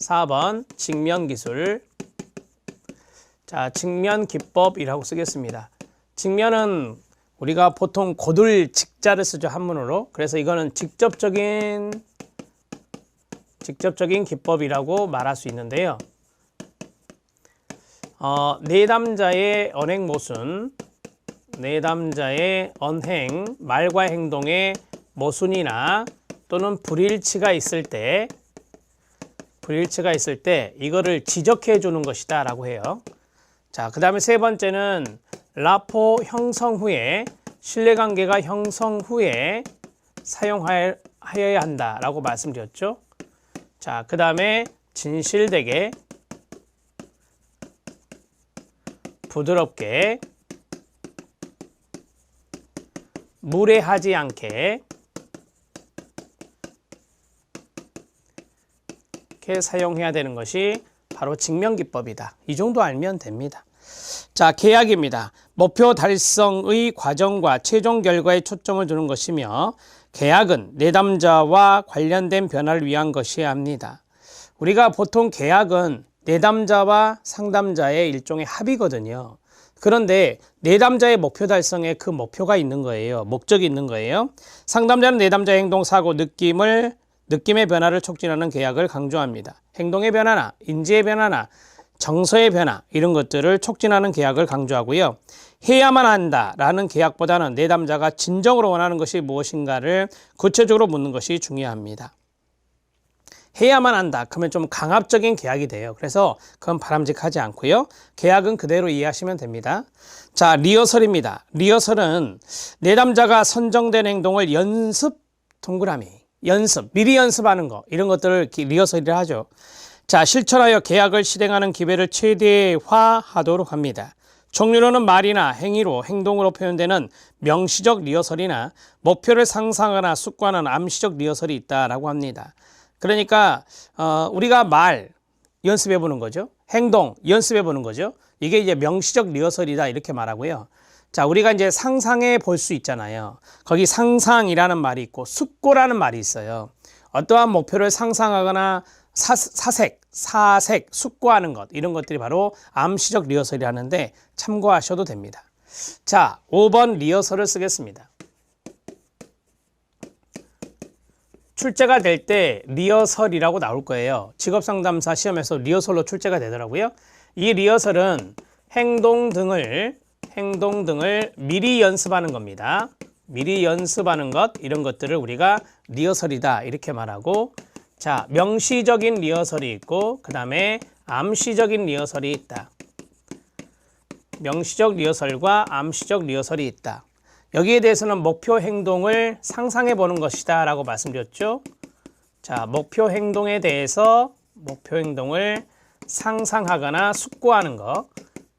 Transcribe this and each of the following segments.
4번 직면 기술. 자, 직면 기법이라고 쓰겠습니다. 직면은 우리가 보통 고들 직자를 쓰죠, 한문으로. 그래서 이거는 직접적인 직접적인 기법이라고 말할 수 있는데요. 어, 내담자의 언행 모순, 내담자의 언행, 말과 행동의 모순이나 또는 불일치가 있을 때, 불일치가 있을 때 이거를 지적해 주는 것이다 라고 해요. 자, 그 다음에 세 번째는 라포 형성 후에, 신뢰관계가 형성 후에 사용하여야 한다 라고 말씀드렸죠. 자, 그 다음에 진실되게 부드럽게 무례하지 않게 이렇게 사용해야 되는 것이 바로 직면기법이다. 이 정도 알면 됩니다. 자, 계약입니다. 목표 달성의 과정과 최종 결과에 초점을 두는 것이며 계약은 내담자와 관련된 변화를 위한 것이어야 합니다. 우리가 보통 계약은 내담자와 상담자의 일종의 합의거든요. 그런데 내담자의 목표 달성에 그 목표가 있는 거예요. 목적이 있는 거예요. 상담자는 내담자의 행동, 사고, 느낌을 느낌의 변화를 촉진하는 계약을 강조합니다. 행동의 변화나 인지의 변화나 정서의 변화 이런 것들을 촉진하는 계약을 강조하고요. 해야만 한다라는 계약보다는 내담자가 진정으로 원하는 것이 무엇인가를 구체적으로 묻는 것이 중요합니다. 해야만 한다. 그러면 좀 강압적인 계약이 돼요. 그래서 그건 바람직하지 않고요. 계약은 그대로 이해하시면 됩니다. 자, 리허설입니다. 리허설은 내담자가 선정된 행동을 연습 동그라미 연습, 미리 연습하는 거 이런 것들을 리허설이라 하죠. 자, 실천하여 계약을 실행하는 기회를 최대화하도록 합니다. 종류로는 말이나 행위로 행동으로 표현되는 명시적 리허설이나 목표를 상상하거나 숙고하는 암시적 리허설이 있다라고 합니다. 그러니까 어, 우리가 말 연습해 보는 거죠. 행동 연습해 보는 거죠. 이게 이제 명시적 리허설이다 이렇게 말하고요. 자, 우리가 이제 상상해 볼 수 있잖아요. 거기 상상이라는 말이 있고 숙고라는 말이 있어요. 어떠한 목표를 상상하거나 사, 사색, 사색, 숙고하는 것 이런 것들이 바로 암시적 리허설이 하는데 참고하셔도 됩니다. 자, 5번 리허설을 쓰겠습니다. 출제가 될 때 리허설이라고 나올 거예요. 직업상담사 시험에서 리허설로 출제가 되더라고요. 이 리허설은 행동 등을 행동 등을 미리 연습하는 겁니다. 미리 연습하는 것 이런 것들을 우리가 리허설이다 이렇게 말하고 자 명시적인 리허설이 있고 그 다음에 암시적인 리허설이 있다. 명시적 리허설과 암시적 리허설이 있다. 여기에 대해서는 목표 행동을 상상해 보는 것이다 라고 말씀드렸죠. 자 목표 행동에 대해서 목표 행동을 상상하거나 숙고하는 것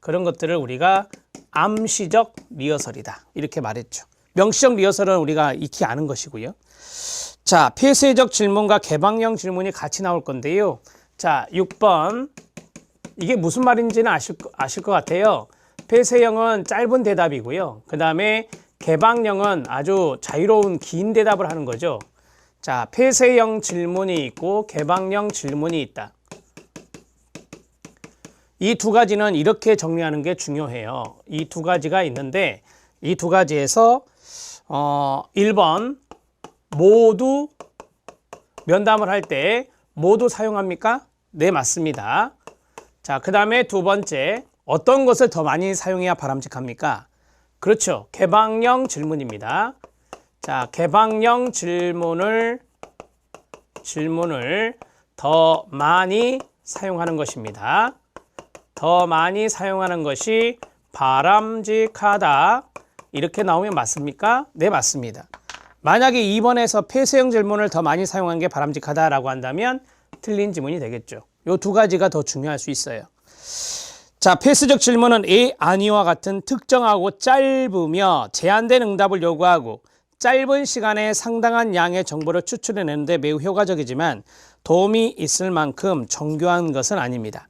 그런 것들을 우리가 암시적 리허설이다. 이렇게 말했죠. 명시적 리허설은 우리가 익히 아는 것이고요. 자, 폐쇄적 질문과 개방형 질문이 같이 나올 건데요. 자, 6번. 이게 무슨 말인지는 아실, 아실 것 같아요. 폐쇄형은 짧은 대답이고요. 그 다음에 개방형은 아주 자유로운 긴 대답을 하는 거죠. 자, 폐쇄형 질문이 있고 개방형 질문이 있다. 이 두 가지는 이렇게 정리하는 게 중요해요. 이 두 가지가 있는데 이 두 가지에서 어 1번 모두 면담을 할 때 모두 사용합니까? 네, 맞습니다. 자, 그 다음에 두 번째 어떤 것을 더 많이 사용해야 바람직합니까? 그렇죠. 개방형 질문입니다. 자, 개방형 질문을 질문을 더 많이 사용하는 것입니다. 더 많이 사용하는 것이 바람직하다. 이렇게 나오면 맞습니까? 네, 맞습니다. 만약에 2번에서 폐쇄형 질문을 더 많이 사용한 게 바람직하다라고 한다면 틀린 지문이 되겠죠. 이두 가지가 더 중요할 수 있어요. 자, 폐쇄적 질문은 예, 아니와 같은 특정하고 짧으며 제한된 응답을 요구하고 짧은 시간에 상당한 양의 정보를 추출해내는데 매우 효과적이지만 도움이 있을 만큼 정교한 것은 아닙니다.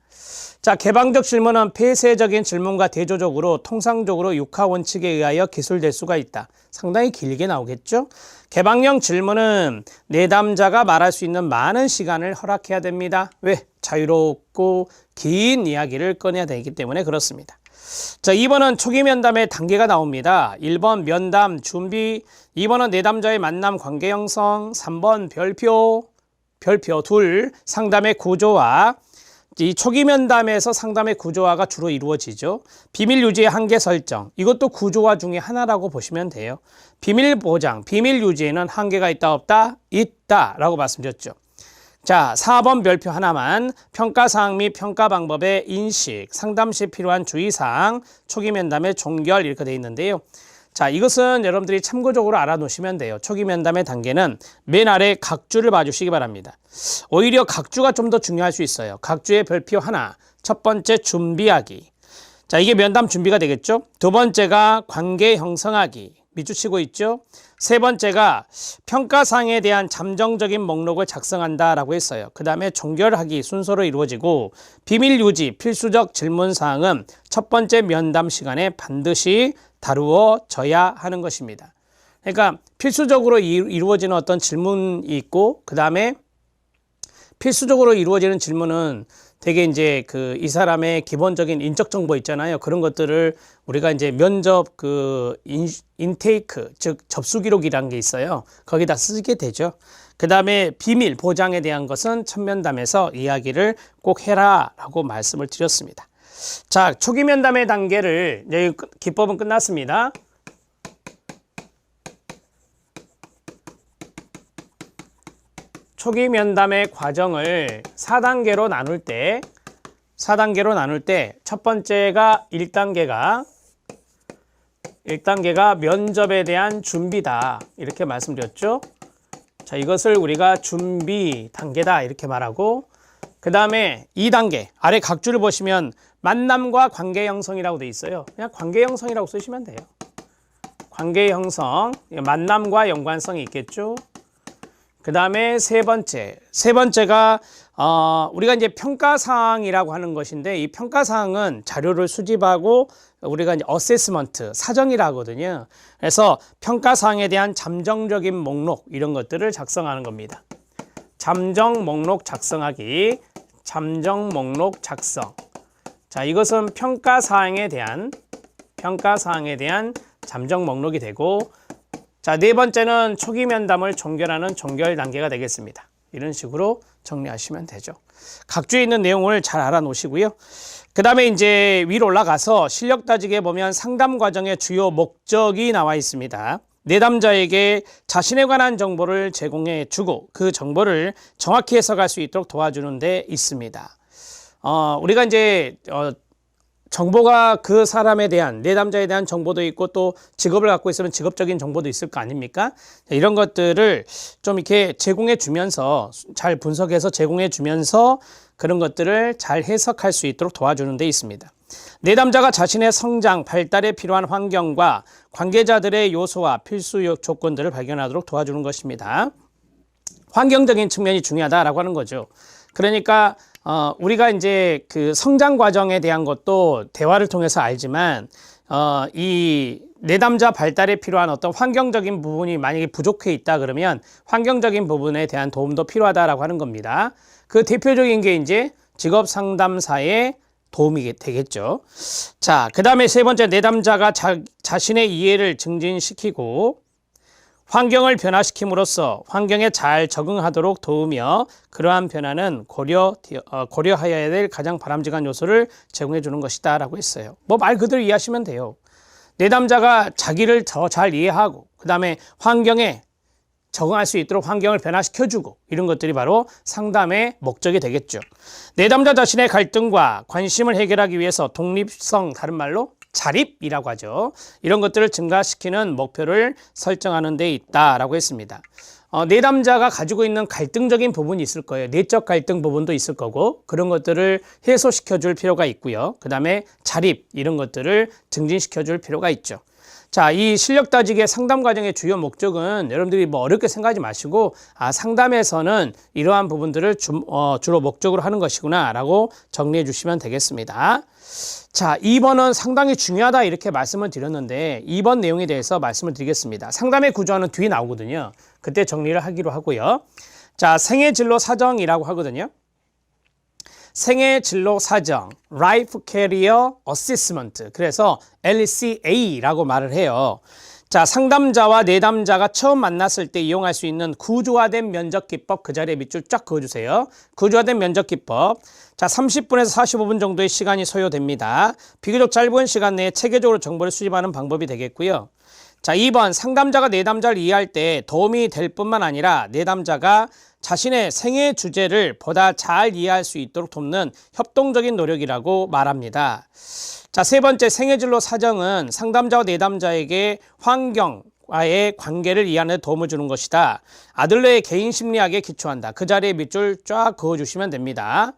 자, 개방적 질문은 폐쇄적인 질문과 대조적으로 통상적으로 육하 원칙에 의하여 기술될 수가 있다. 상당히 길게 나오겠죠? 개방형 질문은 내담자가 말할 수 있는 많은 시간을 허락해야 됩니다. 왜? 자유롭고 긴 이야기를 꺼내야 되기 때문에 그렇습니다. 자, 2번은 초기 면담의 단계가 나옵니다. 1번 면담 준비, 2번은 내담자의 만남 관계 형성, 3번 별표, 별표 둘, 상담의 구조화, 이 초기 면담에서 상담의 구조화가 주로 이루어지죠. 비밀 유지의 한계 설정. 이것도 구조화 중에 하나라고 보시면 돼요. 비밀 보장, 비밀 유지에는 한계가 있다 없다? 있다라고 말씀드렸죠. 자, 4번 별표 하나만 평가 사항 및 평가 방법의 인식, 상담 시 필요한 주의 사항, 초기 면담의 종결 이렇게 돼 있는데요. 자, 이것은 여러분들이 참고적으로 알아놓으시면 돼요. 초기 면담의 단계는 맨 아래 각주를 봐주시기 바랍니다. 오히려 각주가 좀 더 중요할 수 있어요. 각주의 별표 하나. 첫 번째 준비하기. 자, 이게 면담 준비가 되겠죠? 두 번째가 관계 형성하기. 밑줄치고 있죠? 세 번째가 평가상에 대한 잠정적인 목록을 작성한다라고 했어요. 그 다음에 종결하기 순서로 이루어지고 비밀 유지 필수적 질문 사항은 첫 번째 면담 시간에 반드시 다루어져야 하는 것입니다. 그러니까 필수적으로 이- 이루어지는 어떤 질문이 있고 그 다음에 필수적으로 이루어지는 질문은 되게 이제 그 이 사람의 기본적인 인적 정보 있잖아요. 그런 것들을 우리가 이제 면접 그 인, 인테이크 즉 접수 기록이라는 게 있어요. 거기다 쓰게 되죠. 그 다음에 비밀 보장에 대한 것은 첫 면담에서 이야기를 꼭 해라라고 말씀을 드렸습니다. 자 초기 면담의 단계를 이제 끝- 기법은 끝났습니다. 초기 면담의 과정을 4단계로 나눌 때 4단계로 나눌 때 첫 번째가 1단계가 1단계가 면접에 대한 준비다. 이렇게 말씀드렸죠. 자, 이것을 우리가 준비 단계다. 이렇게 말하고 그 다음에 2단계 아래 각주를 보시면 만남과 관계 형성이라고 돼 있어요. 그냥 관계 형성이라고 쓰시면 돼요. 관계 형성, 만남과 연관성이 있겠죠. 그 다음에 세 번째, 세 번째가 어, 우리가 이제 평가 사항이라고 하는 것인데 이 평가 사항은 자료를 수집하고 우리가 이제 어세스먼트 사정이라 하거든요. 그래서 평가 사항에 대한 잠정적인 목록 이런 것들을 작성하는 겁니다. 잠정 목록 작성하기, 잠정 목록 작성. 자, 이것은 평가 사항에 대한 평가 사항에 대한 잠정 목록이 되고 자, 네 번째는 초기 면담을 종결하는 종결 단계가 되겠습니다. 이런 식으로 정리하시면 되죠. 각주에 있는 내용을 잘 알아 놓으시고요. 그 다음에 이제 위로 올라가서 실력 따지기에 보면 상담 과정의 주요 목적이 나와 있습니다. 내담자에게 자신에 관한 정보를 제공해 주고 그 정보를 정확히 해석할 수 있도록 도와주는 데 있습니다. 어, 우리가 이제 어, 정보가 그 사람에 대한 내담자에 대한 정보도 있고 또 직업을 갖고 있으면 직업적인 정보도 있을 거 아닙니까? 이런 것들을 좀 이렇게 제공해 주면서 잘 분석해서 제공해 주면서 그런 것들을 잘 해석할 수 있도록 도와주는 데 있습니다. 내담자가 자신의 성장, 발달에 필요한 환경과 관계자들의 요소와 필수 요- 조건들을 발견하도록 도와주는 것입니다. 환경적인 측면이 중요하다라고 하는 거죠. 그러니까 어, 우리가 이제 그 성장 과정에 대한 것도 대화를 통해서 알지만 어, 이 내담자 발달에 필요한 어떤 환경적인 부분이 만약에 부족해 있다 그러면 환경적인 부분에 대한 도움도 필요하다라고 하는 겁니다. 그 대표적인 게 이제 직업 상담사의 도움이 되겠죠. 자, 그 다음에 세 번째 내담자가 자, 자신의 이해를 증진시키고 환경을 변화시킴으로써 환경에 잘 적응하도록 도우며 그러한 변화는 고려 어, 고려하여야 될 가장 바람직한 요소를 제공해 주는 것이다 라고 했어요. 뭐 말 그대로 이해하시면 돼요. 내담자가 자기를 더 잘 이해하고 그 다음에 환경에 적응할 수 있도록 환경을 변화시켜주고 이런 것들이 바로 상담의 목적이 되겠죠. 내담자 자신의 갈등과 관심을 해결하기 위해서 독립성, 다른 말로 자립이라고 하죠. 이런 것들을 증가시키는 목표를 설정하는 데 있다라고 했습니다. 어, 내담자가 가지고 있는 갈등적인 부분이 있을 거예요. 내적 갈등 부분도 있을 거고 그런 것들을 해소시켜 줄 필요가 있고요. 그 다음에 자립 이런 것들을 증진시켜 줄 필요가 있죠. 자, 이 실력 따지기의 상담 과정의 주요 목적은 여러분들이 뭐 어렵게 생각하지 마시고 아, 상담에서는 이러한 부분들을 주, 어, 주로 목적으로 하는 것이구나라고 정리해 주시면 되겠습니다. 자, 2번은 상당히 중요하다 이렇게 말씀을 드렸는데 2번 내용에 대해서 말씀을 드리겠습니다. 상담의 구조는 뒤에 나오거든요. 그때 정리를 하기로 하고요. 자, 생애 진로 사정이라고 하거든요. 생애 진로 사정, Life Career Assessment. 그래서 LCA라고 말을 해요. 자, 상담자와 내담자가 처음 만났을 때 이용할 수 있는 구조화된 면접 기법 그 자리에 밑줄 쫙 그어주세요. 구조화된 면접 기법. 자, 30분에서 45분 정도의 시간이 소요됩니다. 비교적 짧은 시간 내에 체계적으로 정보를 수집하는 방법이 되겠고요. 자, 2번 상담자가 내담자를 이해할 때 도움이 될 뿐만 아니라 내담자가 자신의 생애 주제를 보다 잘 이해할 수 있도록 돕는 협동적인 노력이라고 말합니다. 자, 세 번째 생애 진로 사정은 상담자와 내담자에게 환경과의 관계를 이해하는 데 도움을 주는 것이다. 아들러의 개인 심리학에 기초한다. 그 자리에 밑줄 쫙 그어주시면 됩니다.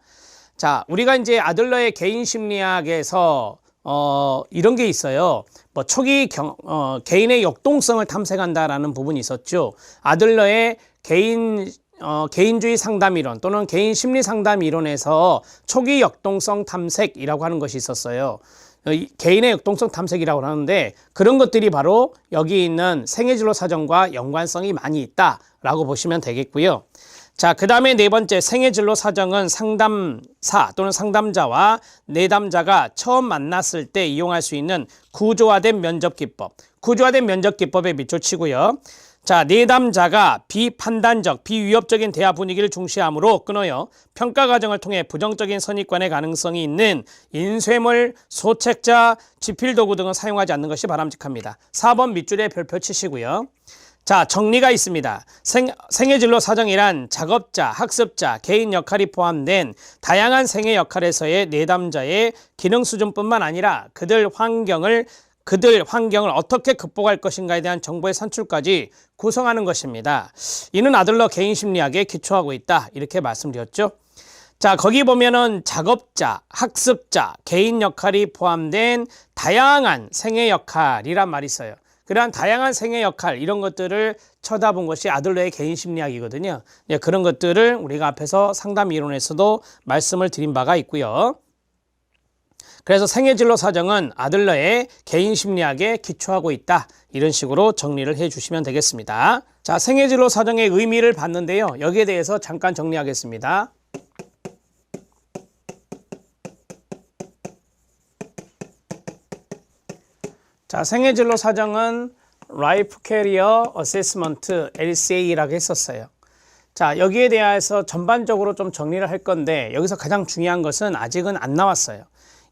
자, 우리가 이제 아들러의 개인 심리학에서 어, 이런 게 있어요. 뭐 초기 경, 어, 개인의 역동성을 탐색한다라는 부분이 있었죠. 아들러의 개인 어, 개인주의 상담 이론 또는 개인 심리 상담 이론에서 초기 역동성 탐색이라고 하는 것이 있었어요. 어, 이 개인의 역동성 탐색이라고 하는데 그런 것들이 바로 여기 있는 생애진로 사정과 연관성이 많이 있다라고 보시면 되겠고요. 자, 그 다음에 네 번째 생애 진로 사정은 상담사 또는 상담자와 내담자가 처음 만났을 때 이용할 수 있는 구조화된 면접 기법, 구조화된 면접 기법에 밑줄 치고요. 자, 내담자가 비판단적, 비위협적인 대화 분위기를 중시하므로 끊어요. 평가 과정을 통해 부정적인 선입관의 가능성이 있는 인쇄물, 소책자, 지필 도구 등을 사용하지 않는 것이 바람직합니다. 4번 밑줄에 별표 치시고요. 자, 정리가 있습니다. 생, 생애 진로 사정이란 작업자, 학습자, 개인 역할이 포함된 다양한 생애 역할에서의 내담자의 기능 수준뿐만 아니라 그들 환경을 그들 환경을 어떻게 극복할 것인가에 대한 정보의 산출까지 구성하는 것입니다. 이는 아들러 개인 심리학에 기초하고 있다. 이렇게 말씀드렸죠. 자, 거기 보면은 작업자, 학습자, 개인 역할이 포함된 다양한 생애 역할이란 말이 있어요. 그러한 다양한 생애 역할 이런 것들을 쳐다본 것이 아들러의 개인 심리학이거든요. 예, 그런 것들을 우리가 앞에서 상담 이론에서도 말씀을 드린 바가 있고요. 그래서 생애 진로 사정은 아들러의 개인 심리학에 기초하고 있다. 이런 식으로 정리를 해 주시면 되겠습니다. 자, 생애 진로 사정의 의미를 봤는데요. 여기에 대해서 잠깐 정리하겠습니다. 자, 생애진로 사정은 Life Career Assessment LCA라고 했었어요. 자, 여기에 대해서 전반적으로 좀 정리를 할 건데 여기서 가장 중요한 것은 아직은 안 나왔어요.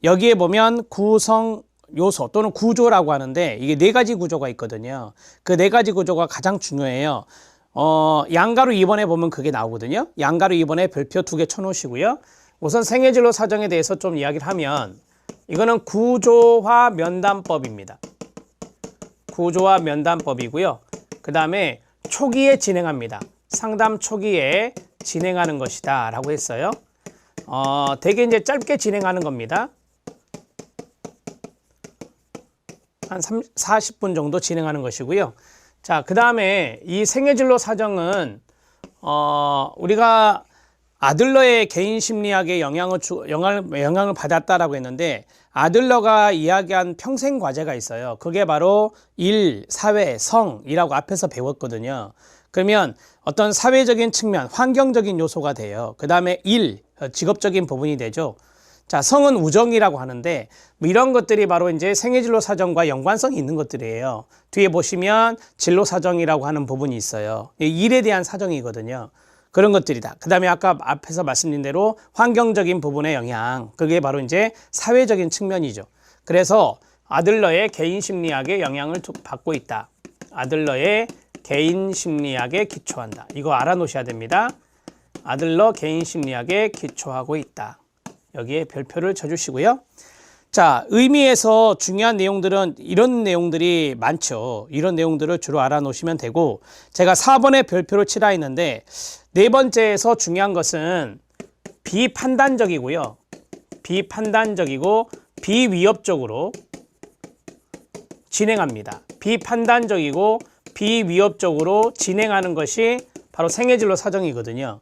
여기에 보면 구성 요소 또는 구조라고 하는데 이게 네 가지 구조가 있거든요. 그 네 가지 구조가 가장 중요해요. 어, 양가로 2번에 보면 그게 나오거든요. 양가로 2번에 별표 두 개 쳐놓으시고요. 우선 생애진로 사정에 대해서 좀 이야기를 하면 이거는 구조화 면담법입니다. 구조화 면담법이고요. 그 다음에 초기에 진행합니다. 상담 초기에 진행하는 것이다 라고 했어요. 어, 되게 이제 짧게 진행하는 겁니다. 한 3, 40분 정도 진행하는 것이고요. 자, 그 다음에 이 생애진로 사정은 어, 우리가 아들러의 개인 심리학에 영향을, 주, 영향을, 영향을 받았다라고 했는데 아들러가 이야기한 평생 과제가 있어요. 그게 바로 일, 사회, 성이라고 앞에서 배웠거든요. 그러면 어떤 사회적인 측면, 환경적인 요소가 돼요. 그 다음에 일, 직업적인 부분이 되죠. 자, 성은 우정이라고 하는데 뭐 이런 것들이 바로 이제 생애진로 사정과 연관성이 있는 것들이에요. 뒤에 보시면 진로 사정이라고 하는 부분이 있어요. 일에 대한 사정이거든요. 그런 것들이다. 그 다음에 아까 앞에서 말씀드린 대로 환경적인 부분의 영향. 그게 바로 이제 사회적인 측면이죠. 그래서 아들러의 개인 심리학에 영향을 받고 있다. 아들러의 개인 심리학에 기초한다. 이거 알아놓으셔야 됩니다. 아들러 개인 심리학에 기초하고 있다. 여기에 별표를 쳐주시고요. 자, 의미에서 중요한 내용들은 이런 내용들이 많죠. 이런 내용들을 주로 알아놓으시면 되고, 제가 4번에 별표를 치라 했는데, 네 번째에서 중요한 것은 비판단적이고요. 비판단적이고, 비위협적으로 진행합니다. 비판단적이고 비위협적으로 진행하는 것이 바로 생애진로 사정이거든요.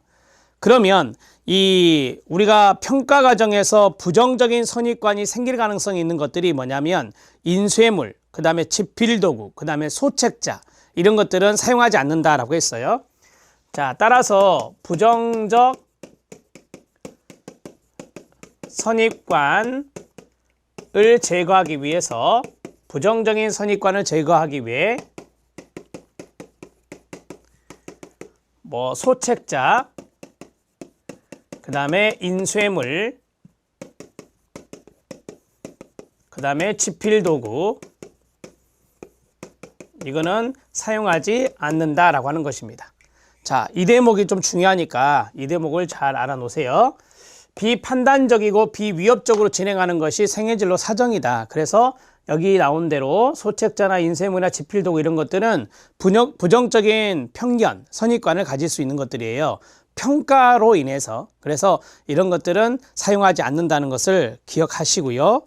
그러면 이 우리가 평가 과정에서 부정적인 선입관이 생길 가능성이 있는 것들이 뭐냐면 인쇄물, 그 다음에 집필 도구, 그 다음에 소책자 이런 것들은 사용하지 않는다라고 했어요. 자, 따라서 부정적 선입관을 제거하기 위해서 부정적인 선입관을 제거하기 위해 뭐 소책자 그 다음에 인쇄물 그 다음에 지필 도구 이거는 사용하지 않는다라고 하는 것입니다. 자, 이 대목이 좀 중요하니까 이 대목을 잘 알아놓으세요. 비판단적이고 비위협적으로 진행하는 것이 생애진로 사정이다. 그래서 여기 나온 대로 소책자나 인쇄물이나 지필도구 이런 것들은 부정, 부정적인 편견, 선입관을 가질 수 있는 것들이에요. 평가로 인해서 그래서 이런 것들은 사용하지 않는다는 것을 기억하시고요.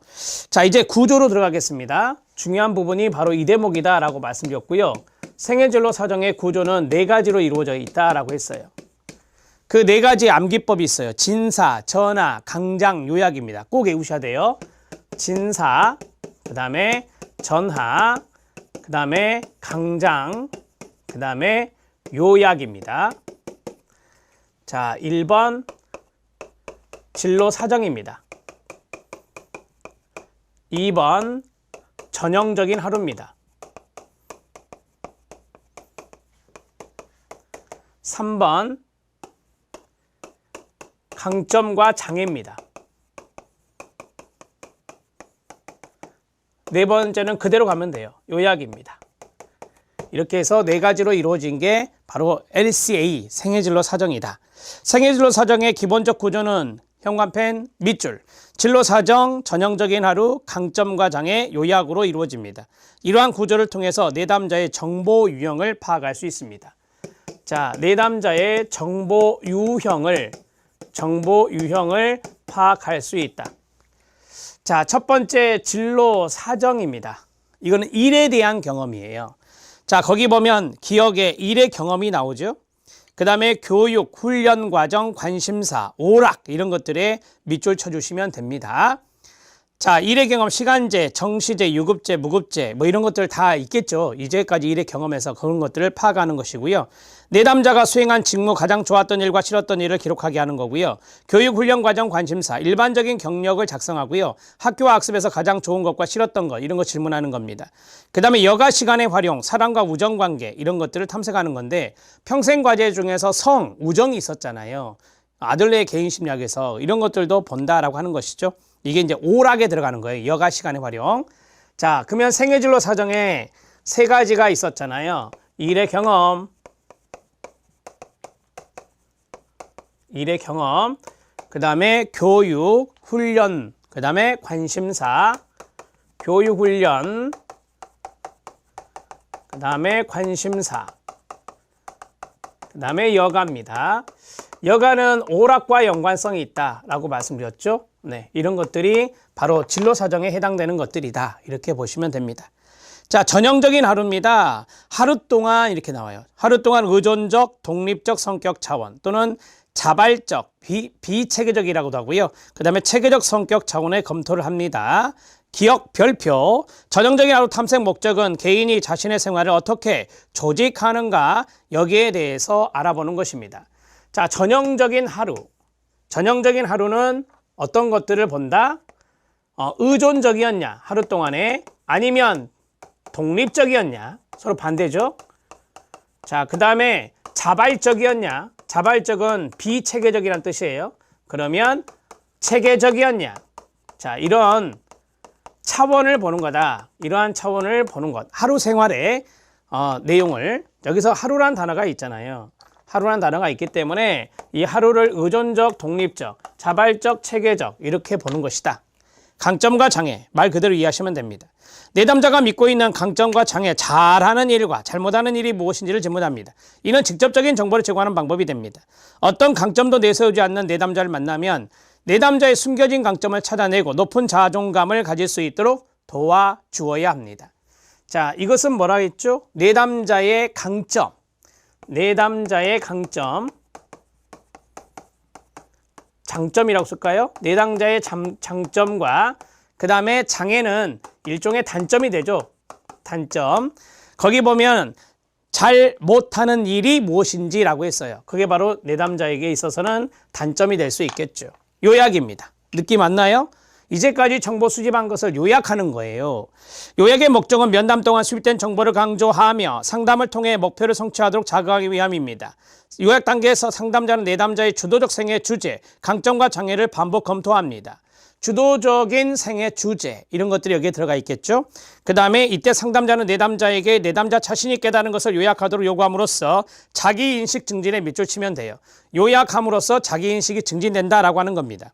자 이제 구조로 들어가겠습니다. 중요한 부분이 바로 이 대목이다라고 말씀드렸고요. 생애진로 사정의 구조는 네 가지로 이루어져 있다라고 했어요. 그 네 가지 암기법이 있어요. 진사, 전하, 강장, 요약입니다. 꼭 외우셔야 돼요. 진사, 그 다음에 전하, 그 다음에 강장, 그 다음에 요약입니다. 자, 1번 진로 사정입니다. 2번 전형적인 하루입니다. 3번 강점과 장애입니다. 네 번째는 그대로 가면 돼요. 요약입니다. 이렇게 해서 네 가지로 이루어진 게 바로 LCA 생애진로 사정이다. 생애진로 사정의 기본적 구조는 현관펜 밑줄, 진로 사정, 전형적인 하루, 강점과 장애, 요약으로 이루어집니다. 이러한 구조를 통해서 내담자의 정보 유형을 파악할 수 있습니다. 자, 내담자의 정보 유형을 정보 유형을 파악할 수 있다. 자, 첫 번째 진로 사정입니다. 이거는 일에 대한 경험이에요. 자, 거기 보면 기억에 일의 경험이 나오죠. 그 다음에 교육, 훈련 과정, 관심사, 오락 이런 것들에 밑줄 쳐주시면 됩니다. 자, 일의 경험, 시간제, 정시제, 유급제, 무급제 뭐 이런 것들 다 있겠죠. 이제까지 일의 경험에서 그런 것들을 파악하는 것이고요. 내담자가 수행한 직무 가장 좋았던 일과 싫었던 일을 기록하게 하는 거고요. 교육 훈련 과정 관심사, 일반적인 경력을 작성하고요. 학교와 학습에서 가장 좋은 것과 싫었던 것 이런 거 질문하는 겁니다. 그다음에 여가 시간의 활용, 사랑과 우정 관계 이런 것들을 탐색하는 건데 평생 과제 중에서 성, 우정이 있었잖아요. 아들네 개인 심리학에서 이런 것들도 본다라고 하는 것이죠. 이게 이제 오락에 들어가는 거예요. 여가 시간의 활용. 자, 그러면 생애진로 사정에 세 가지가 있었잖아요. 일의 경험, 일의 경험, 그 다음에 교육, 훈련, 그 다음에 관심사, 교육, 훈련, 그 다음에 관심사, 그 다음에 여가입니다. 여가는 오락과 연관성이 있다라고 말씀드렸죠. 네, 이런 것들이 바로 진로 사정에 해당되는 것들이다. 이렇게 보시면 됩니다. 자, 전형적인 하루입니다. 하루 동안 이렇게 나와요. 하루 동안 의존적, 독립적 성격 차원 또는 자발적, 비, 비체계적이라고도 하고요. 그 다음에 체계적 성격 차원의 검토를 합니다. 기억 별표 전형적인 하루 탐색 목적은 개인이 자신의 생활을 어떻게 조직하는가 여기에 대해서 알아보는 것입니다. 자, 전형적인 하루. 전형적인 하루는 어떤 것들을 본다? 어, 의존적이었냐, 하루 동안에 아니면 독립적이었냐, 서로 반대죠. 자, 그 다음에 자발적이었냐, 자발적은 비체계적이란 뜻이에요. 그러면 체계적이었냐. 자, 이런 차원을 보는 거다. 이러한 차원을 보는 것. 하루 생활의 어, 내용을 여기서 하루란 단어가 있잖아요. 하루란 단어가 있기 때문에 이 하루를 의존적, 독립적, 자발적, 체계적 이렇게 보는 것이다. 강점과 장애 말 그대로 이해하시면 됩니다. 내담자가 믿고 있는 강점과 장애 잘하는 일과 잘못하는 일이 무엇인지를 질문합니다. 이는 직접적인 정보를 제공하는 방법이 됩니다. 어떤 강점도 내세우지 않는 내담자를 만나면 내담자의 숨겨진 강점을 찾아내고 높은 자존감을 가질 수 있도록 도와주어야 합니다. 자, 이것은 뭐라 했죠? 내담자의 강점. 내담자의 강점. 장점이라고 쓸까요? 내담자의 장, 장점과 그 다음에 장애는 일종의 단점이 되죠. 단점. 거기 보면 잘 못하는 일이 무엇인지라고 했어요. 그게 바로 내담자에게 있어서는 단점이 될 수 있겠죠. 요약입니다. 느낌 왔나요? 이제까지 정보 수집한 것을 요약하는 거예요. 요약의 목적은 면담 동안 수집된 정보를 강조하며 상담을 통해 목표를 성취하도록 자극하기 위함입니다. 요약 단계에서 상담자는 내담자의 주도적 생애 주제, 강점과 장애를 반복 검토합니다. 주도적인 생애 주제 이런 것들이 여기에 들어가 있겠죠. 그 다음에 이때 상담자는 내담자에게 내담자 자신이 깨달은 것을 요약하도록 요구함으로써 자기 인식 증진에 밑줄 치면 돼요. 요약함으로써 자기 인식이 증진된다라고 하는 겁니다.